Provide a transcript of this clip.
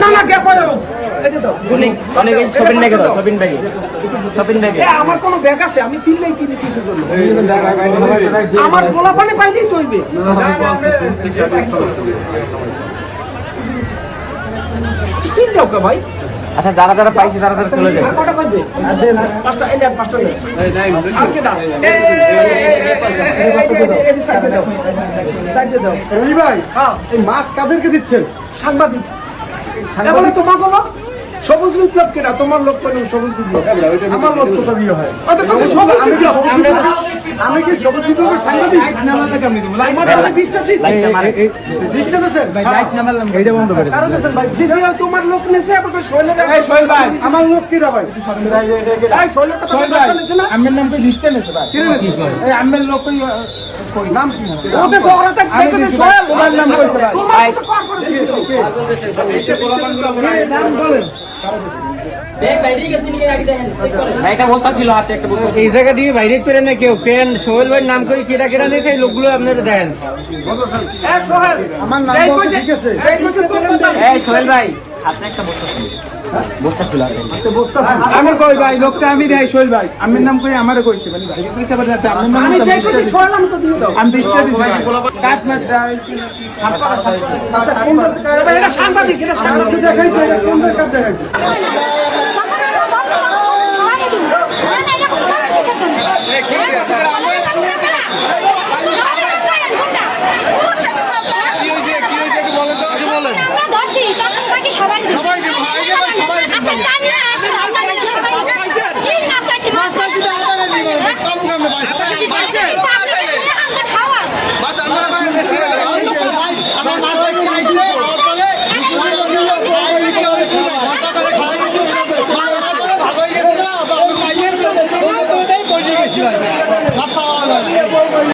না না কে পারো এটা তো অনেক অনেক শপিং ব্যাগে দাও শপিং ব্যাগে শপিং ব্যাগে আমার কোনো ব্যাগ আছে আমি চিল্লাই কিনে কিছুর জন্য আমার গোলা পানি পাইলেই তৈবে চিল্লাও কে ভাই আচ্ছা যারা যারা পাইছে তারা তারা চলে যাবে পাঁচটা পাঁচটা রবি ভাই হ্যাঁ। এই মাছ কাদেরকে দিচ্ছেন? সাংবাদিক। এবারে তোমার বলো সবুজ বিপ্লব কেনা? তোমার লোক সবুজ বিপ্লব? আমার লোক কোথা দিয়ে হয়? সবুজ সবুজ আমি কি সবুজ বিপ্লবের সাংবাদিক? নামালে কেমনি দেবো। লাইট মারতে আমি ডিস্টার্ব দিছি ডিস্টার্ব দিছেন ভাই লাইট নামালাম এইটা বন্ধ করে কারণ দেন ভাই দিছি তোমার লোক নেছে আবার কই শৈল এই শৈল ভাই। আমার লোক কি রে ভাই এই শৈল তো শৈল ভাই আমার নাম কই লিস্টে নেছে ভাই। কি নেছে এই আমার লোক কই? নাম কি? ওকে সবরা তাক সে কই শৈল তোমার নাম কইছে ভাই। তোমার তো পার করে দিছি নাম বলেন? এই জায়গা দিয়ে বাইরে করে না কেউ? কেন? সোহেল ভাই নাম করে কেরা কেরা নিয়েছে? এই লোকগুলো আপনারা দেন আমার নাম সোহেল ভাই বস্তা আমি কই ভাই? লোকটা আমি দেই সোহেল ভাই। আমের নাম কই? আমারে কইছে মানে ভাই। কইছে বলে আছে? আমের নাম আমি তো কইছি দিছি। আমি তো দিয়ে দাও আমি দিছি কাট মার দাইছি আচ্ছা কোন দরকার এটা সাংবাদিক এটা সাংবাদিক। দেখাইছে কোন দরকার দেখাইছে? ¡Vamos!